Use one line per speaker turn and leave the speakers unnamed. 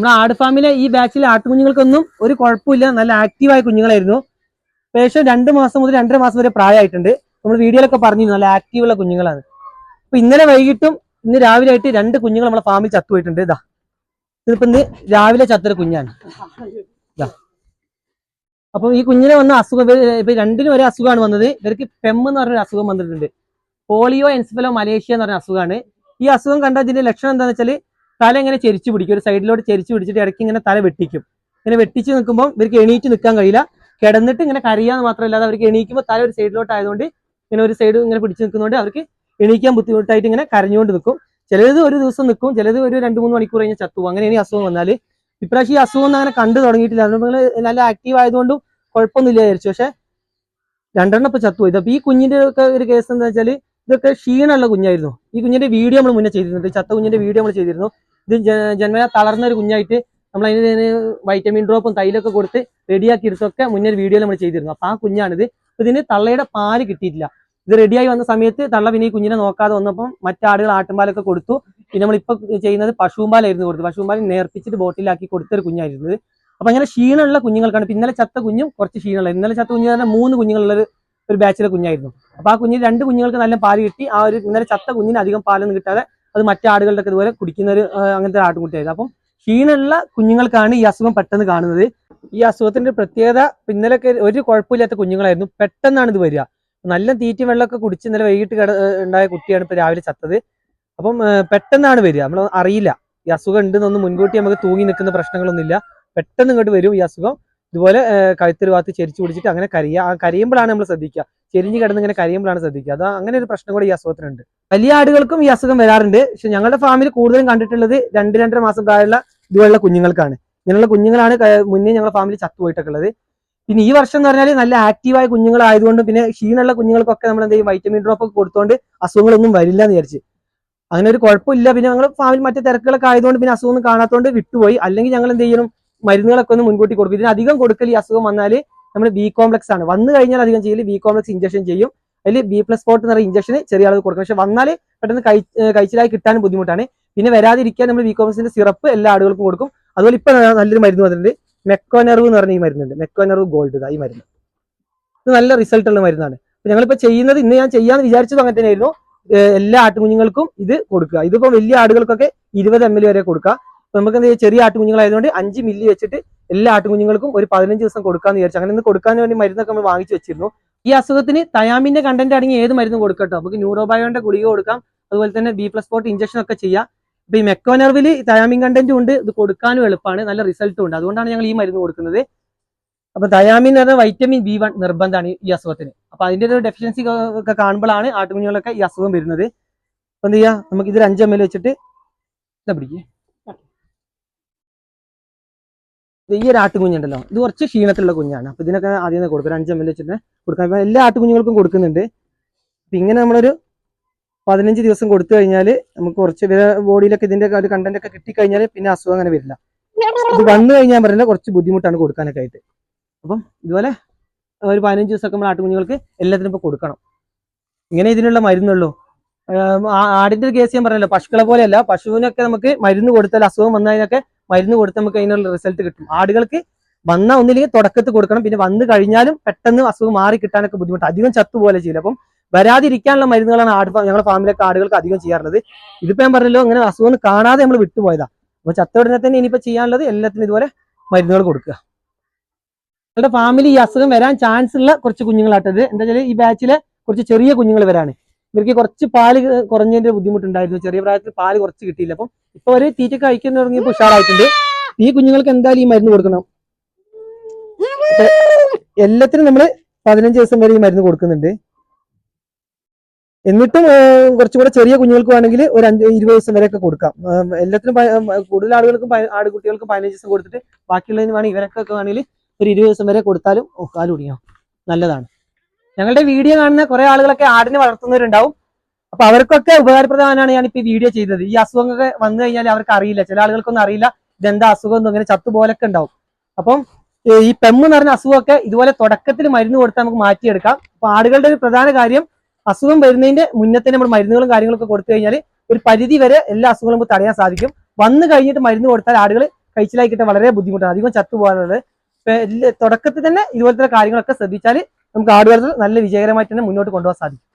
നമ്മുടെ ആട് ഫാമിലെ ഈ ബാച്ചിലെ ആട്ടുകുഞ്ഞുങ്ങൾക്കൊന്നും ഒരു കുഴപ്പമില്ല. നല്ല ആക്റ്റീവായ കുഞ്ഞുങ്ങളായിരുന്നു. ഏകദേശം രണ്ട് മാസം മുതൽ രണ്ടര മാസം വരെ പ്രായമായിട്ടുണ്ട്. നമ്മൾ വീഡിയോയിലൊക്കെ പറഞ്ഞിരുന്നു നല്ല ആക്റ്റീവുള്ള കുഞ്ഞുങ്ങളാണ്. അപ്പൊ ഇന്നലെ വൈകിട്ടും ഇന്ന് രാവിലെ ആയിട്ട് രണ്ട് കുഞ്ഞുങ്ങൾ നമ്മളെ ഫാമിൽ ചത്തുപോയിട്ടുണ്ട്. ഇതാ. ഇതിപ്പോ ഇന്ന് രാവിലെ ചത്തൊരു കുഞ്ഞാണ്. ഇതാ. അപ്പൊ ഈ കുഞ്ഞിനെ വന്ന അസുഖം ഇപ്പൊ രണ്ടിനും ഒരേ അസുഖമാണ് വന്നത്. ഇവർക്ക് പെം എന്ന് പറഞ്ഞൊരു അസുഖം വന്നിട്ടുണ്ട്. പോളിയോ എൻസിഫലോ മലേഷ്യ എന്ന് പറഞ്ഞ അസുഖമാണ്. ഈ അസുഖം കണ്ട ഇതിന്റെ ലക്ഷണം എന്താണെന്ന് വെച്ചാൽ തല ഇങ്ങനെ ചെരിച്ചു പിടിക്കും. ഒരു സൈഡിലോട്ട് ചെരിച്ചു പിടിച്ചിട്ട് ഇടയ്ക്ക് ഇങ്ങനെ തല വെട്ടിക്കും. ഇങ്ങനെ വെട്ടിച്ച് നിൽക്കുമ്പോൾ ഇവർക്ക് എണീറ്റ് നിൽക്കാൻ കഴിയില്ല. കിടന്നിട്ട് ഇങ്ങനെ കരയാന്ന് മാത്രമല്ലാതെ അവർക്ക് എണീക്കുമ്പോൾ തല ഒരു സൈഡിലോട്ട് ആയതുകൊണ്ട് ഇങ്ങനെ ഒരു സൈഡ് ഇങ്ങനെ പിടിച്ച് നിൽക്കുന്നതുകൊണ്ട് അവർക്ക് എണീക്കാൻ ബുദ്ധിമുട്ടായിട്ട് ഇങ്ങനെ കരഞ്ഞുകൊണ്ട് നിൽക്കും. ചിലത് ഒരു ദിവസം നിൽക്കും ചിലത് ഒരു രണ്ട് മൂന്ന് മണിക്കൂർ കഴിഞ്ഞാൽ ചത്തു അങ്ങനെ ഇനി അസുഖം വന്നാൽ ഇപ്രാവശ്യം ഈ അസുഖം ഒന്നും അങ്ങനെ കണ്ടു തുടങ്ങിയിട്ടില്ല. നിങ്ങൾ നല്ല ആക്റ്റീവ് ആയതുകൊണ്ടും കുഴപ്പമൊന്നുമില്ല വിചാരിച്ചു. പക്ഷെ രണ്ടെണ്ണം ഇപ്പൊ ചത്തു ഇതപ്പോ ഈ കുഞ്ഞിന്റെ ഒക്കെ ഒരു കേസ് എന്താ വെച്ചാൽ ഇതൊക്കെ ക്ഷീണമുള്ള കുഞ്ഞായിരുന്നു. ഈ കുഞ്ഞിന്റെ വീഡിയോ നമ്മൾ മുന്നേ ചെയ്തിരുന്നു. ചത്ത കുഞ്ഞിന്റെ വീഡിയോ നമ്മൾ ചെയ്തിരുന്നു. ഇത് ജന്മന തളർന്ന ഒരു കുഞ്ഞായിട്ട് നമ്മൾ അതിന് വൈറ്റമിൻ ഡ്രോപ്പും തൈലൊക്കെ കൊടുത്ത് റെഡിയാക്കി എടുത്തൊക്കെ മുന്നേ വീഡിയോ നമ്മൾ ചെയ്തിരുന്നു. അപ്പൊ ആ കുഞ്ഞാണിത് ഇതിന് തള്ളയുടെ പാൽ കിട്ടിയിട്ടില്ല. ഇത് റെഡിയായി വന്ന സമയത്ത് തള്ള പിന്നെ ഈ കുഞ്ഞിനെ നോക്കാതെ വന്നപ്പം മറ്റാടുകൾ ആട്ടുംപാലൊക്കെ കൊടുത്തു. പിന്നെ നമ്മളിപ്പോ ചെയ്യുന്നത് പശുമ്പാലായിരുന്നു കൊടുത്തു പശുമ്പാൽ നേർപ്പിച്ചിട്ട് ബോട്ടിലാക്കി കൊടുത്തൊരു കുഞ്ഞായിരുന്നത് അപ്പൊ അങ്ങനെ ക്ഷീണമുള്ള കുഞ്ഞുങ്ങൾക്കാണ്. ഇപ്പൊ ഇന്നലെ ചത്ത കുഞ്ഞും കുറച്ച് ക്ഷീണമുള്ള ഇന്നലെ ചത്ത കുഞ്ഞു തന്നെ മൂന്ന് കുഞ്ഞുങ്ങളുള്ള ഒരു ബാച്ചിലെ കുഞ്ഞായിരുന്നു. അപ്പൊ ആ കുഞ്ഞിന് രണ്ട് കുഞ്ഞുങ്ങൾക്ക് നല്ല പാൽ കിട്ടി. ആ ഒരു ഇന്നലെ ചത്ത കുഞ്ഞിന് അധികം പാലൊന്നും കിട്ടാതെ അത് മറ്റാടുകളുടെ ഒക്കെ ഇതുപോലെ കുടിക്കുന്ന ഒരു അങ്ങനത്തെ ആട്ടുകുട്ടിയായിരുന്നു. അപ്പം ക്ഷീണമുള്ള കുഞ്ഞുങ്ങൾക്കാണ് ഈ അസുഖം പെട്ടെന്ന് കാണുന്നത്. ഈ അസുഖത്തിന്റെ പ്രത്യേകത ഇപ്പൊ ഇന്നലെയൊക്കെ ഒരു കുഴപ്പമില്ലാത്ത കുഞ്ഞുങ്ങളായിരുന്നു. പെട്ടെന്നാണ് ഇത് വരിക. നല്ല തീറ്റ വെള്ളമൊക്കെ കുടിച്ച് ഇന്നലെ വൈകിട്ട് കിട ഉണ്ടായ കുട്ടിയാണ് ഇപ്പൊ രാവിലെ ചത്തത്. അപ്പം പെട്ടെന്നാണ് വരിക. നമ്മൾ അറിയില്ല. ഈ അസുഖം ഉണ്ടെന്നൊന്നും മുൻകൂട്ടി നമുക്ക് തൂങ്ങി നിൽക്കുന്ന പ്രശ്നങ്ങളൊന്നുമില്ല. പെട്ടെന്ന് ഇങ്ങോട്ട് വരും ഈ അസുഖം. ഇതുപോലെ കഴുത്തൊരു ഭാഗത്ത് ചെരിച്ചു പിടിച്ചിട്ട് അങ്ങനെ കരിയുക ആ കരിയുമ്പോഴാണ് നമ്മൾ ശ്രദ്ധിക്കുക. ചെരിഞ്ഞ് കിടന്ന് ഇങ്ങനെ കരിയുമ്പോഴാണ് ശ്രദ്ധിക്കുക. അത് അങ്ങനെ ഒരു പ്രശ്നം കൂടെ ഈ അസുഖത്തിനുണ്ട്. വലിയ ആടുകൾക്കും ഈ അസുഖം വരാറുണ്ട്. പക്ഷെ ഞങ്ങളുടെ ഫാമിൽ കൂടുതലും കണ്ടിട്ടുള്ളത് രണ്ട് രണ്ടര മാസം പ്രായമുള്ള ഇതുപോലുള്ള കുഞ്ഞുങ്ങൾക്കാണ്. ഇങ്ങനെയുള്ള കുഞ്ഞുങ്ങളാണ് മുന്നേ ഞങ്ങളുടെ ഫാമിലി ചത്തുപോയിട്ടൊക്കെ ഉള്ളത് പിന്നെ ഈ വർഷം എന്ന് പറഞ്ഞാൽ നല്ല ആക്റ്റീവായ കുഞ്ഞുങ്ങളായതുകൊണ്ട് പിന്നെ ക്ഷീണമുള്ള കുഞ്ഞുങ്ങൾക്കൊക്കെ നമ്മൾ എന്തെങ്കിലും വൈറ്റമിൻ ഡ്രോപ്പ് ഒക്കെ കൊടുത്തുകൊണ്ട് അസുഖങ്ങളൊന്നും വരില്ല എന്ന് വിചാരിച്ച്. അങ്ങനെ ഒരു കുഴപ്പമില്ല. പിന്നെ ഞങ്ങൾ ഫാമിലി മറ്റു തിരക്കുകളൊക്കെ ആയതുകൊണ്ട് പിന്നെ അസുഖമൊന്നും കാണാത്തതുകൊണ്ട് വിട്ടുപോയി. അല്ലെങ്കിൽ ഞങ്ങൾ എന്ത് ചെയ്യണം മരുന്നുകളൊക്കെ ഒന്ന് മുൻകൂട്ടി കൊടുക്കും. ഇതിന് അധികം കൊടുക്കൽ ഈ അസുഖം വന്നാൽ നമ്മൾ ബി കോംപ്ലക്സ് ആണ്. വന്നു കഴിഞ്ഞാൽ അധികം ചെയ്യൽ ബി കോംപ്ലക്സ് ഇഞ്ചക്ഷൻ ചെയ്യും. അതിൽ ബി പ്ലസ് ഫോർട്ട് എന്ന് പറയുന്ന ഇഞ്ചക്ഷൻ ചെറിയ അളവ് കൊടുക്കും. പക്ഷെ വന്നാൽ പെട്ടെന്ന് കഴിച്ചിലായി കിട്ടാനും ബുദ്ധിമുട്ടാണ്. പിന്നെ വരാതിരിക്കാൻ നമ്മൾ ബി കോംപ്ലക്സിന്റെ സിറപ്പ് എല്ലാ ആളുകൾക്കും കൊടുക്കും. അതുപോലെ ഇപ്പൊ നല്ലൊരു മരുന്ന് വന്നിട്ടുണ്ട്. മെക്കോനെർവ് എന്ന് പറഞ്ഞ ഈ മരുന്നുണ്ട്. മെക്കോനെർവ് ഗോൾഡ് ഈ മരുന്ന്. ഇത് നല്ല റിസൾട്ട് ഉള്ള മരുന്നാണ്. ഞങ്ങളിപ്പോ ചെയ്യുന്നത് ഇന്ന് ഞാൻ ചെയ്യാന്ന് വിചാരിച്ചത് അങ്ങനെ തന്നെയായിരുന്നു. എല്ലാ ആട്ടുകുഞ്ഞുങ്ങൾക്കും ഇത് കൊടുക്കുക. ഇതിപ്പോ വലിയ ആടുകൾക്കൊക്കെ ഇരുപത് എം എൽ വരെ കൊടുക്കുക. അപ്പൊ നമുക്ക് എന്ത് ചെയ്യാം, ചെറിയ ആട്ടുകുഞ്ഞുങ്ങളായതുകൊണ്ട് അഞ്ച് മില്ലി വെച്ചിട്ട് എല്ലാ ആട്ടുകുഞ്ഞുങ്ങൾക്കും ഒരു പതിനഞ്ച് ദിവസം കൊടുക്കാന്ന് വിചാരിച്ചു. അങ്ങനെ ഒന്ന് കൊടുക്കാൻ വേണ്ടി മരുന്നൊക്കെ നമ്മൾ വാങ്ങിച്ചു വെച്ചിരുന്നു. ഈ അസുഖത്തിന് തയാമിന്റെ കണ്ടന്റ് അടങ്ങി ഏത് മരുന്നും കൊടുക്കട്ടോ? നമുക്ക് ന്യൂറോബയോന്റെ ഗുളിക കൊടുക്കാം. അതുപോലെ തന്നെ ബി പ്ലസ് പോട്ട് ഇഞ്ചക്ഷൻ ഒക്കെ ചെയ്യാം. ഇപ്പൊ ഈ മെക്കോനർവിൽ തയാമിൻ കണ്ടന്റും ഉണ്ട്. ഇത് കൊടുക്കാനും എളുപ്പമാണ്. നല്ല റിസൾട്ടും ഉണ്ട്. അതുകൊണ്ടാണ് ഞങ്ങൾ ഈ മരുന്ന് കൊടുക്കുന്നത്. അപ്പൊ തയാമിൻ എന്ന് പറഞ്ഞാൽ വൈറ്റമിൻ ബി വൺ നിർബന്ധമാണ് ഈ അസുഖത്തിന്. അപ്പൊ അതിന്റെ ഒരു ഡെഫിഷ്യൻസി ഒക്കെ കാണുമ്പോഴാണ് ആട്ടുകുഞ്ഞുങ്ങളൊക്കെ ഈ അസുഖം വരുന്നത്. അപ്പൊ എന്ത് ചെയ്യാ? നമുക്ക് ഇതിൽ അഞ്ച് എം എൽ വെച്ചിട്ട് ഇതാ പിടിക്കേ ഈ ഒരു ആട്ടുകുഞ്ഞുണ്ടല്ലോ. ഇത് കുറച്ച് ക്ഷീണത്തിലുള്ള കുഞ്ഞാണ്. അപ്പൊ ഇതിനൊക്കെ ആദ്യം കൊടുക്കും. അഞ്ച് എം എൽ വെച്ചിട്ട് കൊടുക്കാം. എല്ലാ ആട്ടുകുഞ്ഞുങ്ങൾക്കും കൊടുക്കുന്നുണ്ട്. അപ്പൊ ഇങ്ങനെ നമ്മളൊരു പതിനഞ്ച് ദിവസം കൊടുത്തു കഴിഞ്ഞാൽ നമുക്ക് കുറച്ച് ബോഡിയിലൊക്കെ ഇതിന്റെ ഒരു കണ്ടന്റ് ഒക്കെ കിട്ടിക്കഴിഞ്ഞാൽ പിന്നെ അസുഖം അങ്ങനെ വരില്ല. ഇത് വന്നു കഴിഞ്ഞാൽ പറഞ്ഞാൽ കുറച്ച് ബുദ്ധിമുട്ടാണ് കൊടുക്കാനൊക്കെ ആയിട്ട്. അപ്പം ഇതുപോലെ ഒരു പതിനഞ്ച് ദിവസമൊക്കെ നമ്മൾ ആട്ടുകുഞ്ഞുങ്ങൾക്ക് എല്ലാത്തിനും ഇപ്പൊ കൊടുക്കണം. ഇങ്ങനെ ഇതിനുള്ള മരുന്നുള്ളൂ. ആടിന്റെ കേസ് ഞാൻ പറഞ്ഞല്ലോ. പശുക്കളെ പോലെയല്ല. പശുവിനൊക്കെ നമുക്ക് മരുന്ന് കൊടുത്താൽ അസുഖം വന്നതിനൊക്കെ മരുന്ന് കൊടുത്ത് നമുക്ക് അതിനുള്ള റിസൾട്ട് കിട്ടും. ആടുകൾക്ക് വന്ന ഒന്നില്ലെങ്കിൽ തുടക്കത്ത് കൊടുക്കണം. പിന്നെ വന്നു കഴിഞ്ഞാലും പെട്ടെന്ന് അസുഖം മാറി കിട്ടാനൊക്കെ ബുദ്ധിമുട്ട്. അധികം ചത്തുപോലെ ചെയ്യില്ല അപ്പം വരാതിരിക്കാനുള്ള മരുന്നുകളാണ് ആട് ഞങ്ങളുടെ ഫാമിലൊക്കെ ആടുകൾക്ക് അധികം ചെയ്യാറുള്ളത്. ഇതിപ്പോ ഞാൻ പറഞ്ഞല്ലോ അങ്ങനെ അസുഖം കാണാതെ നമ്മൾ വിട്ടുപോയതാ. അപ്പൊ ചത്തോടനെ തന്നെ ഇനിയിപ്പോ ചെയ്യാനുള്ളത് എല്ലാത്തിനും ഇതുപോലെ മരുന്നുകൾ കൊടുക്കുക. നിങ്ങളുടെ ഫാമിലി ഈ അസുഖം വരാൻ ചാൻസ് ഉള്ള കുറച്ച് കുഞ്ഞുങ്ങളാട്ടത്. എന്താ വെച്ചാൽ ഈ ബാച്ചിലെ കുറച്ച് ചെറിയ കുഞ്ഞുങ്ങൾ വരാണ്. ഇവർക്ക് കുറച്ച് പാൽ കുറഞ്ഞതിന്റെ ബുദ്ധിമുട്ടുണ്ടായിരുന്നു. ചെറിയ പ്രായത്തിൽ പാൽ കുറച്ച് കിട്ടിയില്ല. അപ്പം ഇപ്പൊ അവർ തീറ്റ കഴിക്കാൻ തുടങ്ങിയപ്പോൾ ഉഷാറായിട്ടുണ്ട്. ഈ കുഞ്ഞുങ്ങൾക്ക് എന്തായാലും ഈ മരുന്ന് കൊടുക്കണം. എല്ലാത്തിനും നമ്മൾ പതിനഞ്ച് ദിവസം വരെ ഈ മരുന്ന് കൊടുക്കുന്നുണ്ട്. എന്നിട്ടും കുറച്ചുകൂടെ ചെറിയ കുഞ്ഞുങ്ങൾക്ക് വേണമെങ്കിൽ ഒരു അഞ്ച് ഇരുപത് ദിവസം വരെയൊക്കെ കൊടുക്കാം. എല്ലാത്തിനും കൂടുതൽ ആളുകൾക്കും ആടുകുട്ടികൾക്കും പതിനഞ്ച് ദിവസം കൊടുത്തിട്ട് ബാക്കിയുള്ളതിന് വേണമെങ്കിൽ ഇവരൊക്കെ വേണമെങ്കിൽ ഒരു ഇരുപത് ദിവസം വരെ കൊടുത്താലും കാൽ കുടിക്കാം നല്ലതാണ്. ഞങ്ങളുടെ വീഡിയോ കാണുന്ന കുറെ ആളുകളൊക്കെ ആടിനെ വളർത്തുന്നവരുണ്ടാവും. അപ്പൊ അവർക്കൊക്കെ ഉപകാരപ്രദമാണ് ഞാൻ ഇപ്പൊ വീഡിയോ ചെയ്തത്. ഈ അസുഖങ്ങളൊക്കെ വന്നു കഴിഞ്ഞാൽ അവർക്ക് അറിയില്ല. ചില ആളുകൾക്കൊന്നും അറിയില്ല ഇതെന്താ അസുഖം ഒന്നും ഇങ്ങനെ ചത്തുപോലൊക്കെ ഉണ്ടാവും. അപ്പം ഈ പെമ്മ് എന്ന് പറഞ്ഞ അസുഖമൊക്കെ ഇതുപോലെ തുടക്കത്തിൽ മരുന്ന് കൊടുത്താൽ നമുക്ക് മാറ്റിയെടുക്കാം. അപ്പൊ ആടുകളുടെ ഒരു പ്രധാന കാര്യം അസുഖം വരുന്നതിന്റെ മുന്നേ തന്നെ നമ്മൾ മരുന്നുകളും കാര്യങ്ങളൊക്കെ കൊടുത്തു കഴിഞ്ഞാൽ ഒരു പരിധി വരെ എല്ലാ അസുഖങ്ങളും നമുക്ക് തടയാൻ സാധിക്കും. വന്നു കഴിഞ്ഞിട്ട് മരുന്ന് കൊടുത്താൽ ആടുകൾ കഴിച്ചിലായി വളരെ ബുദ്ധിമുട്ടാണ്. അധികം ചത്തുപോകാനുള്ളത് തുടക്കത്തിൽ തന്നെ ഇതുപോലത്തെ കാര്യങ്ങളൊക്കെ ശ്രദ്ധിച്ചാൽ നമുക്ക് ആട് നല്ല വിജയകരമായിട്ട് തന്നെ മുന്നോട്ട് കൊണ്ടുപോകാൻ സാധിക്കും.